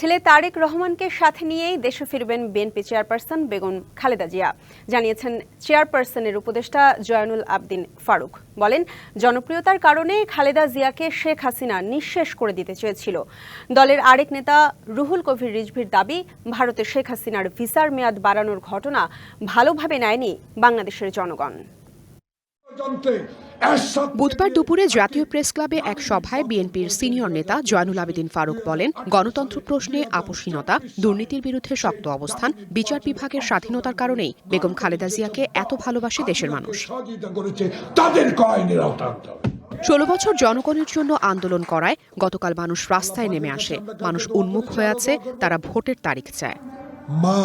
ছেলে তারেক রহমানকে সাথে নিয়েই দেশে ফিরবেন বিএনপি চেয়ারপারসন বেগম খালেদা জিয়া। জানিয়েছেন চেয়ারপারসনের উপদেষ্টা জয়নুল আবদিন ফারুক। বলেন, জনপ্রিয়তার কারণে খালেদা জিয়াকে শেখ হাসিনা নিঃশেষ করে দিতে চেয়েছিল। দলের আরেক নেতা রুহুল কবির রিজভির দাবি, ভারতে শেখ হাসিনার ভিসার মেয়াদ বাড়ানোর ঘটনা ভালোভাবে নেয়নি বাংলাদেশের জনগণ। বুধবার দুপুরে জাতীয় প্রেস ক্লাবে এক সভায় বিএনপির সিনিয়র নেতা জয়নুল আবেদিন ফারুক বলেন গণতন্ত্র প্রশ্নে আপোষহীনতা দুর্নীতির বিরুদ্ধে শক্ত অবস্থান বিচার বিভাগের স্বাধীনতার কারণেই বেগম খালেদা জিয়াকে এত ভালোবাসে দেশের মানুষ। ষোলো বছর জনগণের জন্য আন্দোলন করায় গতকাল মানুষ রাস্তায় নেমে আসে। মানুষ উন্মুখ হয়ে আছে তারা ভোটের তারিখ চায়। মা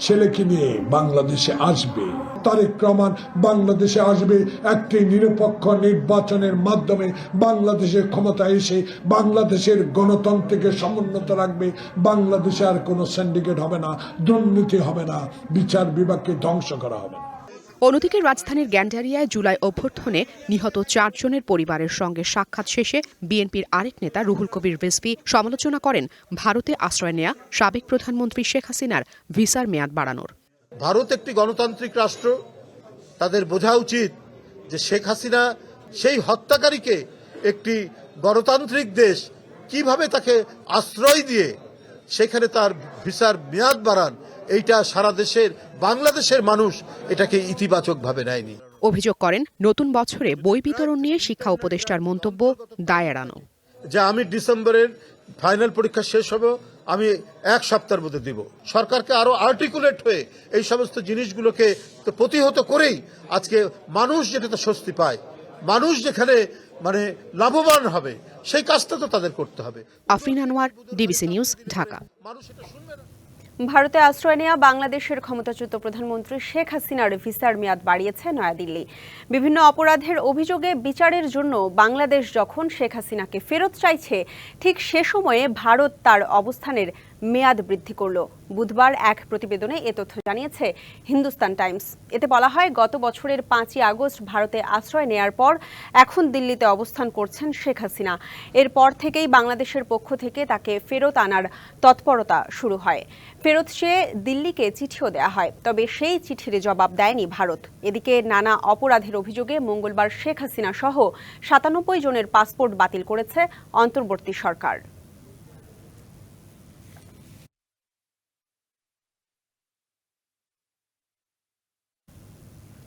ছেলেকে নিয়ে বাংলাদেশে আসবে। তারেক রহমান বাংলাদেশে আসবে একটি নিরপেক্ষ নির্বাচনের মাধ্যমে। বাংলাদেশের ক্ষমতা এসে বাংলাদেশের গণতন্ত্রকে সমুন্নত রাখবে। বাংলাদেশে আর কোনো সিন্ডিকেট হবে না, দুর্নীতি হবে না, বিচার বিভাগকে ধ্বংস করা হবে না। অন্যদিকে রাজধানীর গ্যান্ডারিয়ায় জুলাই অভ্যর্থনে নিহত চারজনের পরিবারের সঙ্গে সাক্ষাৎ শেষে বিএনপির আরেক নেতা রুহুল কবির রিজভী সমালোচনা করেন, ভারতে আশ্রয় নেয়া সাবেক প্রধানমন্ত্রী শেখ হাসিনার ভিসার মেয়াদ বাড়ানোর। ভারত একটি গণতান্ত্রিক রাষ্ট্র। তাদের বোঝা উচিত যে শেখ হাসিনা সেই হত্যাকারীকে একটি গণতান্ত্রিক দেশ কীভাবে তাকে আশ্রয় দিয়ে সেখানে তার ভিসার মেয়াদ বাড়ান এইটা সারা দেশের বাংলাদেশের মানুষ এটাকে ইতিবাচকভাবে নেয়নি। অভিযোগ করেন নতুন বছরে বই বিতরণ নিয়ে শিক্ষা উপদেষ্টার মন্তব্য দায় এড়ানো যে আমি ডিসেম্বরের ফাইনাল পরীক্ষা শেষ হবে আমি এক সপ্তাহের মধ্যে দিব। সরকারকে আরও আর্টিকুলেট হয়ে এই সমস্ত জিনিসগুলোকে তো প্রতিহত করেই আজকে মানুষ যেটাতে স্বস্তি পায় মানুষ যেখানে মানে লাভবান হবে সেই কাজটা তো তাদের করতে হবে। Afrin Anwar DBC news Dhaka. ভারতে আশ্রয় নেওয়া বাংলাদেশের ক্ষমতাচ্যুত প্রধানমন্ত্রী শেখ হাসিনার ভিসার মেয়াদ বাড়িয়েছে নয়াদিল্লি। বিভিন্ন অপরাধের অভিযোগে বিচারের জন্য বাংলাদেশ যখন শেখ হাসিনাকে ফেরত চাইছে ঠিক সে সময়ে ভারত তার অবস্থানের মেয়াদ বৃদ্ধি করল। বুধবার এক প্রতিবেদনে এ তথ্য জানিয়েছে হিন্দুস্তান টাইমস। এতে বলা হয়, গত বছরের পাঁচই আগস্ট ভারতে আশ্রয় নেয়ার পর এখন দিল্লিতে অবস্থান করছেন শেখ হাসিনা। এরপর থেকেই বাংলাদেশের পক্ষ থেকে তাকে ফেরত আনার তৎপরতা শুরু হয়। ফেরত সে দিল্লিকে চিঠিও দেওয়া হয়, তবে সেই চিঠির জবাব দেয়নি ভারত। এদিকে নানা অপরাধের অভিযোগে মঙ্গলবার শেখ হাসিনা সহ সাতানব্বই জনের পাসপোর্ট বাতিল করেছে অন্তর্বর্তী সরকার।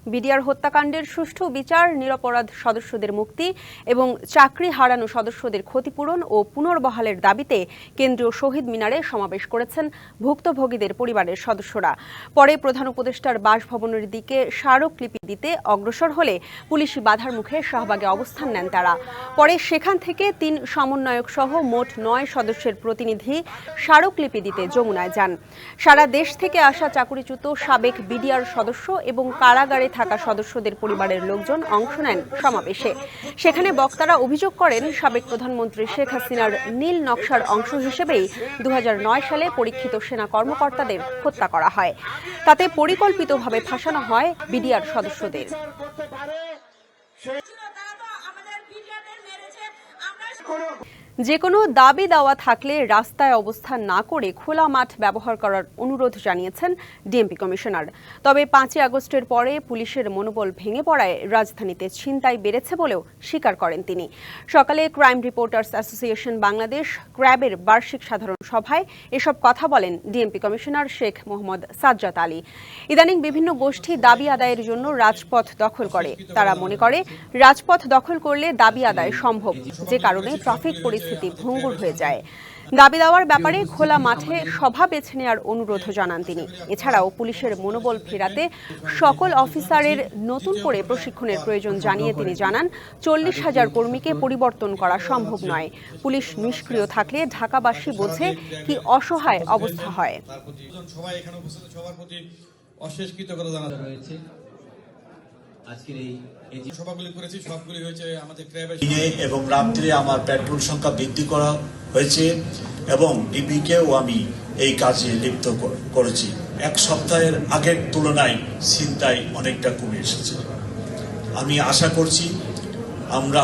বিডিআর হত্যাকাণ্ডের সুষ্ঠু বিচার, নিরপরাধ সদস্যদের মুক্তি এবং চাকরি হারানো সদস্যদের ক্ষতিপূরণ ও পুনর্বহালের দাবিতে কেন্দ্রীয় শহীদ মিনারে সমাবেশ করেছেন ভুক্তভোগীদের পরিবারের সদস্যরা। পরে প্রধান উপদেষ্টার বাসভবনের দিকে স্মারকলিপি দিতে অগ্রসর হলে পুলিশি বাধার মুখে শাহবাগে অবস্থান নেন তারা। পরে সেখান থেকে তিন সমন্বয়ক সহ মোট নয় সদস্যের প্রতিনিধি স্মারকলিপি দিতে যমুনায় যান। সারা দেশ থেকে আসা চাকুরিচ্যুত সাবেক বিডিআর সদস্য এবং কারাগারে থাকা সদস্যদের পরিবারের লোকজন অংশ নেন সমাবেশে। সেখানে বক্তারা অভিযোগ করেন, সাবেক প্রধানমন্ত্রী শেখ হাসিনার নীল নকশার অংশ হিসেবেই দু হাজার নয় সালে পরীক্ষিত সেনা কর্মকর্তাদের হত্যা করা হয়। তাতে পরিকল্পিতভাবে ফাঁসানো হয় বিডিআর সদস্যদের। যে কোনো দাবি দাওয়া থাকলে রাস্তায় অবস্থান না করে খোলা মাঠ ব্যবহার করার অনুরোধ জানিয়েছেন ডিএমপি কমিশনার। তবে পাঁচই আগস্টের পরে পুলিশের মনোবল ভেঙে পড়ায় রাজধানীতে ছিনতাই বেড়েছে বলেও স্বীকার করেন তিনি। সকালে ক্রাইম রিপোর্টার্স অ্যাসোসিয়েশন বাংলাদেশ ক্র্যাবের বার্ষিক সাধারণ সভায় এসব কথা বলেন ডিএমপি কমিশনার শেখ মোহাম্মদ সাজ্জাদ আলী। ইদানিং বিভিন্ন গোষ্ঠী দাবি আদায়ের জন্য রাজপথ দখল করে। তারা মনে করে, রাজপথ দখল করলে দাবি আদায় সম্ভব, যে কারণে ট্রাফিক পরিস্থিতি ভঙ্গুর হয়ে যায়। দাবি দেওয়ার ব্যাপারে খোলা মাঠে সভা বেছে নেওয়ার অনুরোধ জানান তিনি। এছাড়াও পুলিশের মনোবল ফেরাতে সকল অফিসারের নতুন করে প্রশিক্ষণের প্রয়োজন জানিয়ে তিনি জানান, চল্লিশ হাজার কর্মীকে পরিবর্তন করা সম্ভব নয়। পুলিশ নিষ্ক্রিয় থাকলে ঢাকাবাসী বোঝে কি অসহায় অবস্থা হয়। অশেষ কৃতজ্ঞতা আজকের এই সভাগুলি করেছি সবগুলি হয়েছে আমাদের দিনে এবং রাত্রে আমার পেট্রোল সংখ্যা বৃদ্ধি করা হয়েছে এবং ডিবিকেও আমি এই কাজে লিপ্ত করেছি। এক সপ্তাহের আগের তুলনায় চিন্তায় অনেকটা কমে এসেছে। আমি আশা করছি আমরা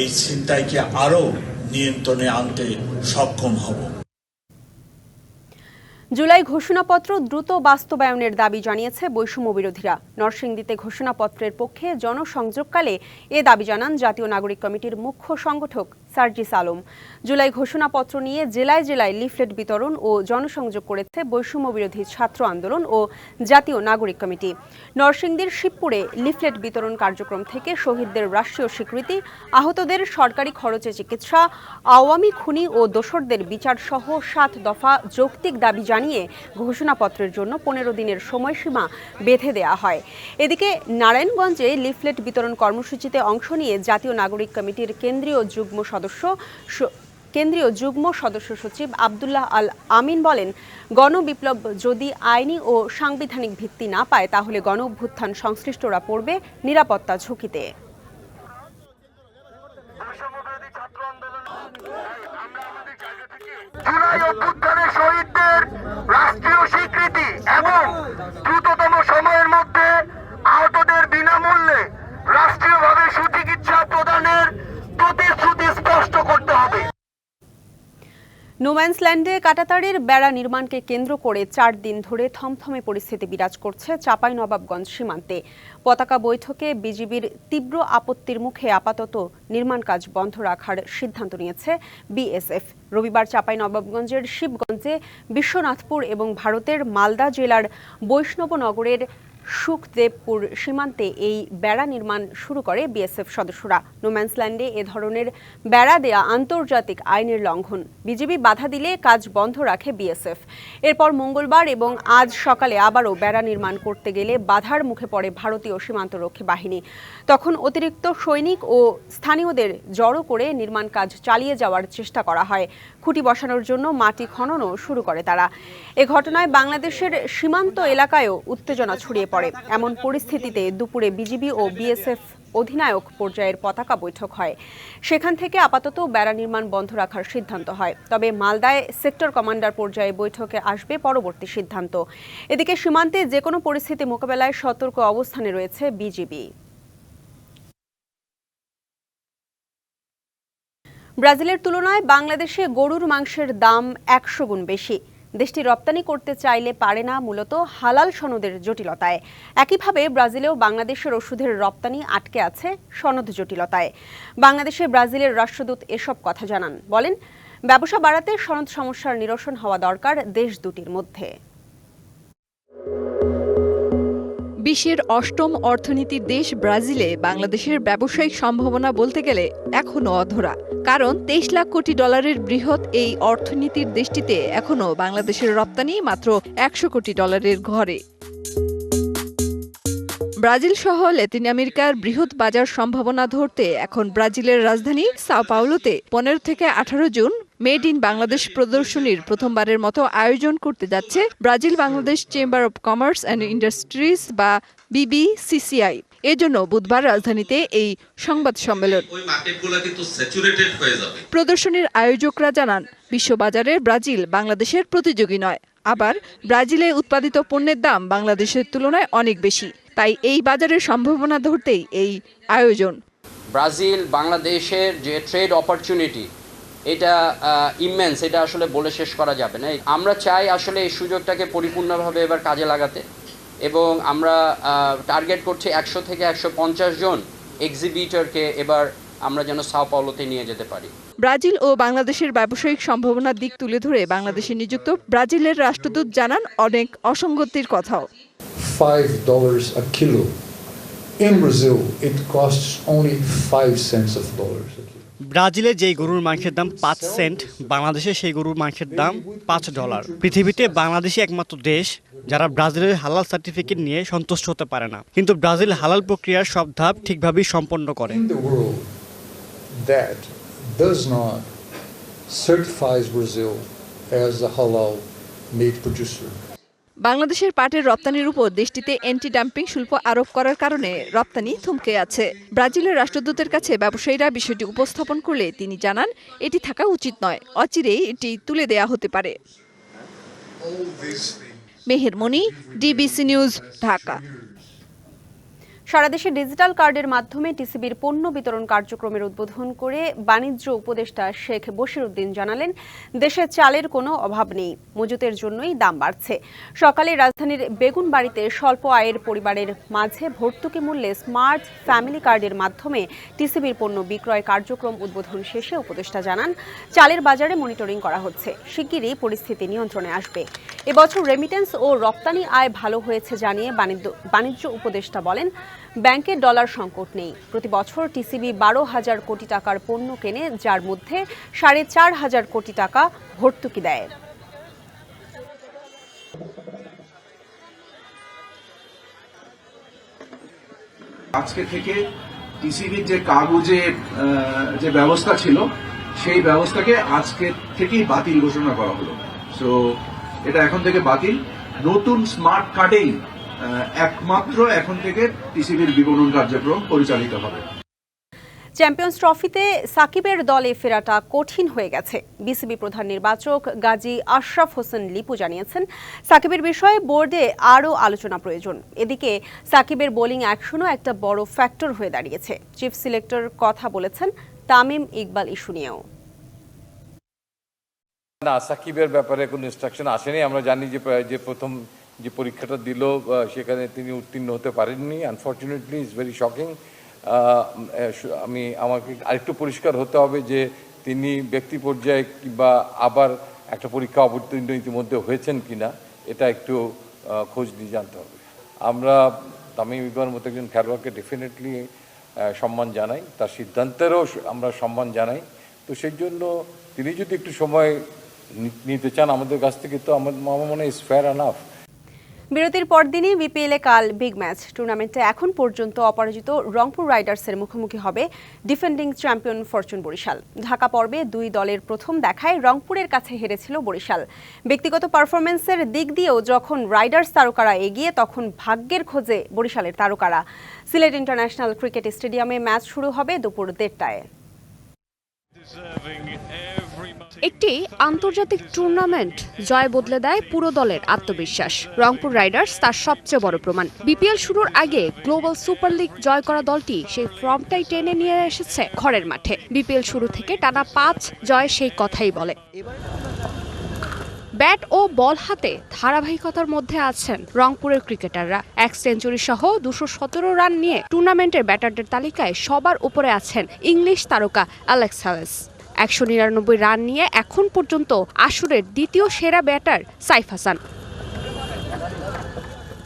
এই চিন্তাইকে আরও নিয়ন্ত্রণে আনতে সক্ষম হব। জুলাই ঘোষণাপত্র দ্রুত বাস্তবায়নের দাবি জানিয়েছে বৈষম্য বিরোধীরা। নরসিংদীতে ঘোষণাপত্রের পক্ষে জনসংযোগকালে এ দাবি জানান জাতীয় নাগরিক কমিটির মুখ্য সংগঠক সার্জিস আলম। জুলাই ঘোষণাপত্র নিয়ে জেলায় জেলায় লিফলেট বিতরণ ও জনসংযোগ করেছে বৈষম্য বিরোধী ছাত্র আন্দোলন ও জাতীয় নাগরিক কমিটি। নরসিংদীর শিবপুরে লিফলেট বিতরণ কার্যক্রম থেকে শহীদদের রাষ্ট্রীয় স্বীকৃতি, আহতদের সরকারি খরচে চিকিৎসা, আওয়ামী খুনি ও দোসরদের বিচার সহ সাত দফা যৌক্তিক দাবি জানিয়ে ঘোষণাপত্রের জন্য পনেরো দিনের সময়সীমা বেঁধে দেওয়া হয়। এদিকে নারায়ণগঞ্জে লিফলেট বিতরণ কর্মসূচিতে অংশ নিয়ে জাতীয় নাগরিক কমিটির কেন্দ্রীয় যুগ্ম সদস্য স- কেন্দ্রীয় যুগ্ম সদস্য সচিব আবদুল্লাহ আল আমিন বলেন, গণবিপ্লব যদি আইনি ও সাংবিধানিক ভিত্তি না পায়, তাহলে গণ অভ্যুত্থান সংশ্লিষ্টরা পড়বে নিরাপত্তা ঝুঁকিতে। রাষ্ট্রীয়ভাবে সুচিকিৎসা প্রদানের প্রতিশ্রুতি স্পষ্ট করতে হবে নোম্যান্সল্যান্ডে কাটাতারের বেড়া নির্মাণকে কেন্দ্র করে চার দিন ধরে থমথমে পরিস্থিতি বিরাজ করছে চাপাই নবাবগঞ্জ সীমান্তে। পতাকা বৈঠকে বিজিবির তীব্র আপত্তির মুখে আপাতত নির্মাণ কাজ বন্ধ রাখার সিদ্ধান্ত নিয়েছে বিএসএফ। রবিবার চাপাই নবাবগঞ্জের শিবগঞ্জে বিশ্বনাথপুর এবং ভারতের মালদা জেলার বৈষ্ণবনগরের সুখদেবপুর সীমান্তে এই বেড়া নির্মাণ শুরু করে বিএসএফ সদস্যরা। নোম্যান্সল্যান্ডে এ ধরনের বেড়া দেয়া আন্তর্জাতিক আইনের লঙ্ঘন। বিজিবি বাধা দিলে কাজ বন্ধ রাখে বিএসএফ। এরপর মঙ্গলবার এবং আজ সকালে আবারও বেড়া নির্মাণ করতে গেলে বাধার মুখে পড়ে ভারতীয় সীমান্তরক্ষী বাহিনী। তখন অতিরিক্ত সৈনিক ও স্থানীয়দের জড়ো করে নির্মাণ কাজ চালিয়ে যাওয়ার চেষ্টা করা হয়। খুঁটি বসানোর জন্য মাটি খননও শুরু করে তারা। এ ঘটনায় বাংলাদেশের সীমান্ত এলাকায়ও উত্তেজনা ছড়িয়ে পড়ে। এমন পরিস্থিতিতে দুপুরে বিজিবি ও বিএসএফ অধিনায়ক পর্যায়ের পতাকা বৈঠক হয়। সেখান থেকে আপাতত বেড়া নির্মাণ বন্ধ রাখার সিদ্ধান্ত হয়। তবে মালদায় সেক্টর কমান্ডার পর্যায়ে বৈঠকে আসবে পরবর্তী সিদ্ধান্ত। এদিকে সীমান্তে যে কোনো পরিস্থিতি মোকাবেলায় সতর্ক অবস্থানে রয়েছে বিজিবি। ব্রাজিলের তুলনায় বাংলাদেশে গরুর মাংসের দাম একশো গুণ বেশি। দেশটি রপ্তানি করতে চাইলে পারে না মূলত হালাল সনদের জটিলতায়। একইভাবে ব্রাজিলেও বাংলাদেশের ওষুধের রপ্তানি আটকে আছে সনদ জটিলতায়। বাংলাদেশে ব্রাজিলের রাষ্ট্রদূত এসব কথা জানান। বলেন, ব্যবসা বাড়াতে সনদ সমস্যার নিরসন হওয়া দরকার দেশ দুটির মধ্যে। বিশ্বের অষ্টম অর্থনীতির দেশ ব্রাজিলে বাংলাদেশের ব্যবসায়িক সম্ভাবনা বলতে গেলে এখনও অধরা। কারণ তেইশ লাখ কোটি ডলারের বৃহৎ এই অর্থনীতির দেশটিতে এখনও বাংলাদেশের রপ্তানি মাত্র একশো কোটি ডলারের ঘরে। ব্রাজিল সহ ল্যাতিন আমেরিকার বৃহৎ বাজার সম্ভাবনা ধরতে এখন ব্রাজিলের রাজধানী সাও পাউলোতে পনেরো থেকে আঠারো জুন মেড ইন বাংলাদেশ প্রদর্শনীর প্রথমবারের মতো আয়োজন করতে যাচ্ছে Brazil Bangladesh chamber of commerce and industries বা বিবিসিসিআই। এজন্য বুধবার রাজধানীতে এই সংবাদ সম্মেলন। প্রদর্শনীর আয়োজকরা জানান বিশ্ববাজারে ব্রাজিল বাংলাদেশের প্রতিযোগী নয়। আবার ব্রাজিলে উৎপাদিত পণ্যের দাম বাংলাদেশের তুলনায় অনেক বেশি। তাই এই বাজারের সম্ভাবনা ধরতেই এই আয়োজন। ব্রাজিল বাংলাদেশের যে ট্রেড অপরচুনিটি এটা ইমেন্স এটা আসলে বলে শেষ করা যাবে না। আমরা চাই আসলে এই সুযোগটাকে পরিপূর্ণভাবে এবার কাজে লাগাতে এবং আমরা টার্গেট করছি একশো থেকে একশো পঞ্চাশ জন এক্সিবিটরকে এবার আমরা যেন সাও পাওলোতে নিয়ে যেতে পারি। ব্রাজিল ও বাংলাদেশের ব্যবসায়িক সম্ভাবনার দিক তুলে ধরে বাংলাদেশে নিযুক্ত ব্রাজিলের রাষ্ট্রদূত জানান অনেক অসঙ্গতির কথাও। Five dollars a kilo. In Brazil, it costs only five cents of dollars a kilo. ব্রাজিলে যেই গরুর মাংসের দাম পাঁচ সেন্ট বাংলাদেশে সেই গরুর মাংসের দাম পাঁচ ডলার পৃথিবীতে বাংলাদেশই একমাত্র দেশ যারা ব্রাজিলের হালাল সার্টিফিকেট নিয়ে সন্তুষ্ট হতে পারে না কিন্তু ব্রাজিল হালাল প্রক্রিয়ার সব ধাপ ঠিকভাবেই সম্পন্ন করে certifies Brazil as a halal meat producer. বাংলাদেশের পাটের রপ্তানির উপর দেশটিতে অ্যান্টি ডাম্পিং শুল্ক আরোপ করার কারণে রপ্তানি থমকে আছে। ব্রাজিলের রাষ্ট্রদূতের কাছে ব্যবসায়ীরা বিষয়টি উপস্থাপন করলে তিনি জানান, এটি থাকা উচিত নয়, অচিরেই এটি তুলে দেয়া হতে পারে। মেহের মনি, ডিবিসি নিউজ, ঢাকা। সারা দেশে ডিজিটাল কার্ডের মাধ্যমে টিসিবির পণ্য বিতরণ কার্যক্রমের উদ্বোধন করে বাণিজ্য উপদেষ্টা শেখ বশিরউদ্দিন জানালেন, দেশে চালের কোনো অভাব নেই, মজুতের জন্যই দাম বাড়ছে। সকালে রাজধানীর বেগুনবাড়িতে স্বল্প আয়ের পরিবারের মাঝে ভর্তুকি মূল্যে স্মার্ট ফ্যামিলি কার্ডের মাধ্যমে টিসিবির পণ্য বিক্রয় কার্যক্রম উদ্বোধন শেষে উপদেষ্টা জানান, চালের বাজারে মনিটরিং করা হচ্ছে, শিগগিরই পরিস্থিতি নিয়ন্ত্রণে আসবে। এবছর রেমিটেন্স ও রপ্তানি আয় ভালো হয়েছে জানিয়ে বাণিজ্য উপদেষ্টা বলেন ব্যাংকে ডলার সংকট নেই। প্রতি বছর টিসিবি বারো হাজার কোটি টাকার পণ্য কেনে, যার মধ্যে সাড়ে চার হাজার কোটি টাকা ভর্তুকি দেয়। আজকে থেকে টিসিবির যে কাগজে যে ব্যবস্থা ছিল, সেই ব্যবস্থাকে আজকে থেকেই বাতিল ঘোষণা করা হলো। সো এটা এখন থেকে বাতিল। নতুন স্মার্ট কার্ডেই একমাত্র এখন থেকে টিসিবির বিপণন কার্যক্রম পরিচালিত হবে। চ্যাম্পিয়ন্স ট্রফিতে সাকিবের দলে ফেরাটা কঠিন হয়ে গেছে। বিসিবি প্রধান নির্বাচক গাজী আশরাফ হোসেন লিপু জানিয়েছেন সাকিবের বিষয়ে বোর্ডে আরও আলোচনা প্রয়োজন। এদিকে সাকিবের বোলিং অ্যাকশনও একটা বড় ফ্যাক্টর হয়ে দাঁড়িয়েছে। চিফ সিলেক্টর কথা বলেছেন তামিম ইকবাল ইস্যু নিয়েও। না সাকিবের ব্যাপারে কোনো ইনস্ট্রাকশন আসেনি। আমরা জানি যে যে প্রথম যে পরীক্ষাটা দিল সেখানে তিনি উত্তীর্ণ হতে পারেননি। আনফর্চুনেটলি ইজ ভেরি শকিং আমি, আমাকে আরেকটু পরিষ্কার হতে হবে যে তিনি ব্যক্তি পর্যায়ে কিংবা আবার একটা পরীক্ষা অবতীর্ণ ইতিমধ্যে হয়েছেন কিনা, এটা একটু খোঁজ নিয়ে জানতে হবে। আমরা তামিম ইকবাল মতো একজন খেলোয়াড়কে ডেফিনেটলি সম্মান জানাই। তার সিদ্ধান্তেরও আমরা সম্মান জানাই। তো সেই জন্য তিনি যদি একটু সময় নিতে চান আমাদের কাছ থেকে, তো আমার আমার মনে হয় ইস ফেয়ার আনাফ বিরতির পরদিনই বিপিএলে কাল বিগ ম্যাচ। টুর্নামেন্টে এখন পর্যন্ত অপরাজিত রংপুর রাইডার্সের মুখোমুখি হবে defending champion fortune Barishal. Dhaka পর্বে দুই দলের প্রথম দেখায় রংপুরের কাছে হেরেছিল বরিশাল। ব্যক্তিগত পারফরমেন্সের দিক দিয়েও যখন রাইডার্স তারকারা এগিয়ে, তখন ভাগ্যের খোঁজে বরিশালের তারকারা। সিলেট ইন্টারন্যাশনাল ক্রিকেট স্টেডিয়ামে ম্যাচ শুরু হবে দুপুর দেড়টায়। একটি আন্তর্জাতিক টুর্নামেন্ট জয় বদলে দেয় পুরো দলের আত্মবিশ্বাস। রংপুর রাইডার্স তার সবচেয়ে বড় প্রমাণ। বিপিএল শুরুর আগে গ্লোবাল সুপার লিগ জয় করা দলটি সেই ফর্মটাই টেনে নিয়ে এসেছে ঘরের মাঠে। বিপিএল শুরু থেকে টানা পাঁচ জয় সেই কথাই বলে। ব্যাট ও বল হাতে ধারাবাহিকতার মধ্যে আছেন রংপুরের ক্রিকেটাররা। এক সেঞ্চুরি সহ দুশো সতেরো রান নিয়ে টুর্নামেন্টের ব্যাটারদের তালিকায় সবার উপরে আছেন ইংলিশ তারকা অ্যালেক্স হ্যালেস একশো নিরানব্বই রান নিয়ে এখন পর্যন্ত আসরের দ্বিতীয় সেরা ব্যাটার সাইফ হাসান।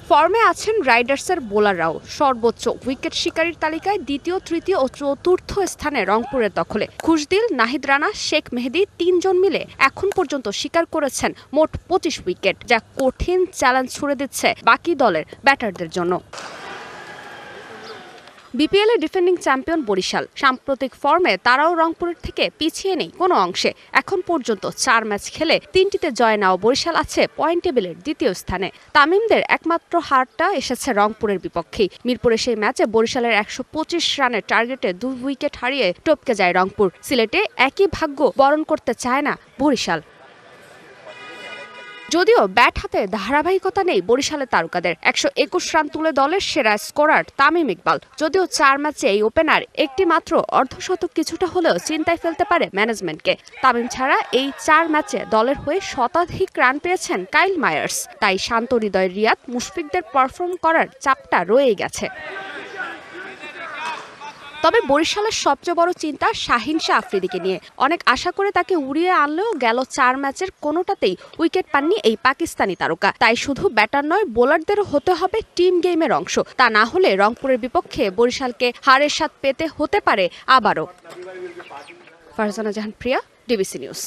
ফর্মে আছেন রাইডার্সের বোলাররাও। সর্বোচ্চ উইকেট শিকারীর তালিকায় দ্বিতীয়, তৃতীয় ও চতুর্থ স্থানে রংপুরের দখলে। খুশদিল, নাহিদ রানা, শেখ মেহেদি তিনজন মিলে এখন পর্যন্ত শিকার করেছেন মোট পঁচিশ উইকেট, যা কঠিন চ্যালেঞ্জ ছুড়ে দিচ্ছে বাকি দলের ব্যাটারদের জন্য। BPL defending champion Barishal. সাম্প্রতিক ফর্মে তারাও রংপুরের থেকে পিছিয়ে নেই কোনো অংশে। এখন পর্যন্ত চার ম্যাচ খেলে তিনটিতে জয় নাও বরিশাল আছে পয়েন্ট টেবিলের দ্বিতীয় স্থানে। তামিমদের একমাত্র হারটা এসেছে রংপুরের বিপক্ষেই। মিরপুরে সেই ম্যাচে বরিশালের একশো পঁচিশ রানের টার্গেটে দুই উইকেট হারিয়ে টপকে যায় রংপুর। সিলেটে একই ভাগ্য বরণ করতে চায় না বরিশাল। যদিও ব্যাট হাতে ধারাবাহিকতা নেই বরিশালের তারকাদের। একশো একুশ রান তুলে দলের সেরা স্কোরার তামিম ইকবাল। যদিও চার ম্যাচে এই ওপেনার একটি মাত্র অর্ধশতক কিছুটা হলেও চিন্তায় ফেলতে পারে ম্যানেজমেন্টকে। তামিম ছাড়া এই চার ম্যাচে দলের হয়ে শতাধিক রান পেয়েছেন কাইল মায়ার্স। তাই শান্ত হৃদয় রিয়াদ মুশফিকদের পারফর্ম করার চাপটা রয়েই গেছে। তবে বরিশালের সবচেয়ে বড় চিন্তা শাহিন শাহ আফ্রিদিকে নিয়ে। অনেক আশা করে তাকে উড়িয়ে আনলেও গেল চার ম্যাচের কোনোটাতেই উইকেট পাননি এই পাকিস্তানি তারকা। তাই শুধু ব্যাটার নয় বোলারদেরও হতে হবে টিম গেমের অংশ। তা না হলে রংপুরের বিপক্ষে বরিশালকে হারের স্বাদ পেতে হতে পারে আবারও। Farzana Jahan, Priya, DBC news.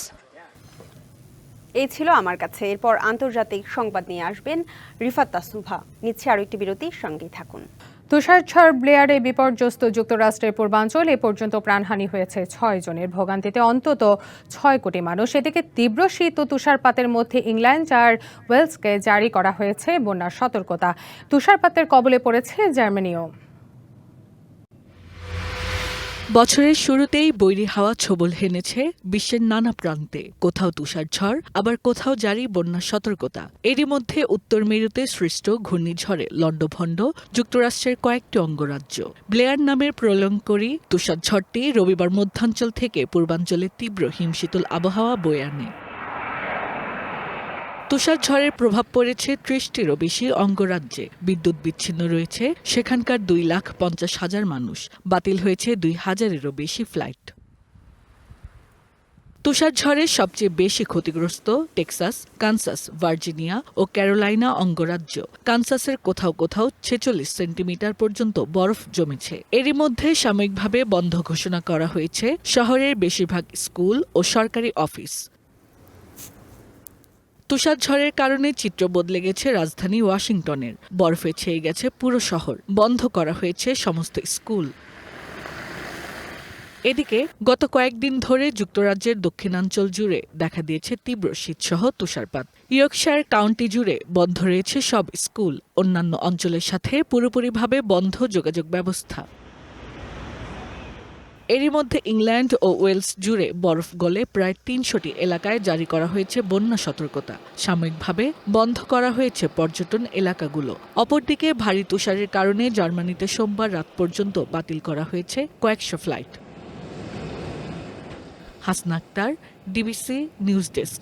এই ছিল আমার কাছে। এরপর আন্তর্জাতিক সংবাদ নিয়ে আসবেন রিফাত তাসুভা। নিচ্ছে আরও একটি বিরতি সঙ্গেই থাকুন। তুষারঝড় ব্লেয়ারে বিপর্যস্ত যুক্তরাষ্ট্রের পূর্বাঞ্চল, এ পর্যন্ত প্রাণহানি হয়েছে ছয় জনের। ভোগান্তিতে অন্তত ছয় কোটি মানুষ। এদিকে তীব্র শীত ও তুষারপাতের মধ্যে ইংল্যান্ড আর ওয়েলসকে জারি করা হয়েছে বন্যার সতর্কতা। তুষারপাতের কবলে পড়েছে জার্মানিও। বছরের শুরুতেই বৈরী হাওয়া ছবল হেনেছে বিশ্বের নানা প্রান্তে। কোথাও তুষার ঝড় আবার কোথাও জারি বন্যা সতর্কতা। এরই মধ্যে উত্তর মেরুতে সৃষ্ট ঘূর্ণিঝড়ে লণ্ডভণ্ড যুক্তরাষ্ট্রের কয়েকটি অঙ্গরাজ্য। ব্লেয়ার নামের প্রলঙ্করী তুষার ঝড়টি রবিবার মধ্যাঞ্চল থেকে পূর্বাঞ্চলে তীব্র হিমশীতল আবহাওয়া বয়ে আনে। তুষার ঝড়ের প্রভাব পড়েছে ত্রিশটিরও বেশি অঙ্গরাজ্যে। বিদ্যুৎ বিচ্ছিন্ন রয়েছে, সেখানকার দুই লাখ পঞ্চাশ হাজার মানুষ। বাতিল হয়েছে দুই হাজারেরও বেশি ফ্লাইট। তুষার ঝড়ে সবচেয়ে বেশি ক্ষতিগ্রস্ত টেক্সাস, কানসাস, ভার্জিনিয়া ও ক্যারোলাইনা অঙ্গরাজ্য। কানসাসের কোথাও কোথাও ছেচল্লিশ সেন্টিমিটার পর্যন্ত বরফ জমেছে। এরই মধ্যে সাময়িকভাবে বন্ধ ঘোষণা করা হয়েছে শহরের বেশিরভাগ স্কুল ও সরকারি অফিস। তুষার ঝড়ের কারণে চিত্র বদলে গেছে রাজধানী ওয়াশিংটনের। বরফে ছেয়ে গেছে পুরো শহর। বন্ধ করা হয়েছে সমস্ত স্কুল। এদিকে, গত কয়েকদিন ধরে যুক্তরাজ্যের দক্ষিণাঞ্চল জুড়ে দেখা দিয়েছে তীব্র শীতসহ তুষারপাত। ইয়র্কশায়ার কাউন্টি জুড়ে বন্ধ রয়েছে সব স্কুল। অন্যান্য অঞ্চলের সাথে পুরোপুরিভাবে বন্ধ যোগাযোগ ব্যবস্থা। এরই মধ্যে ইংল্যান্ড ও ওয়েলস জুড়ে বরফ গলে প্রায় তিনশোটি এলাকায় জারি করা হয়েছে বন্যা সতর্কতা। সাময়িকভাবে বন্ধ করা হয়েছে পর্যটন এলাকাগুলো। অপরদিকে ভারী তুষারের কারণে জার্মানিতে সোমবার রাত পর্যন্ত বাতিল করা হয়েছে কয়েকশো flight. Hasnaktar DBC news desk.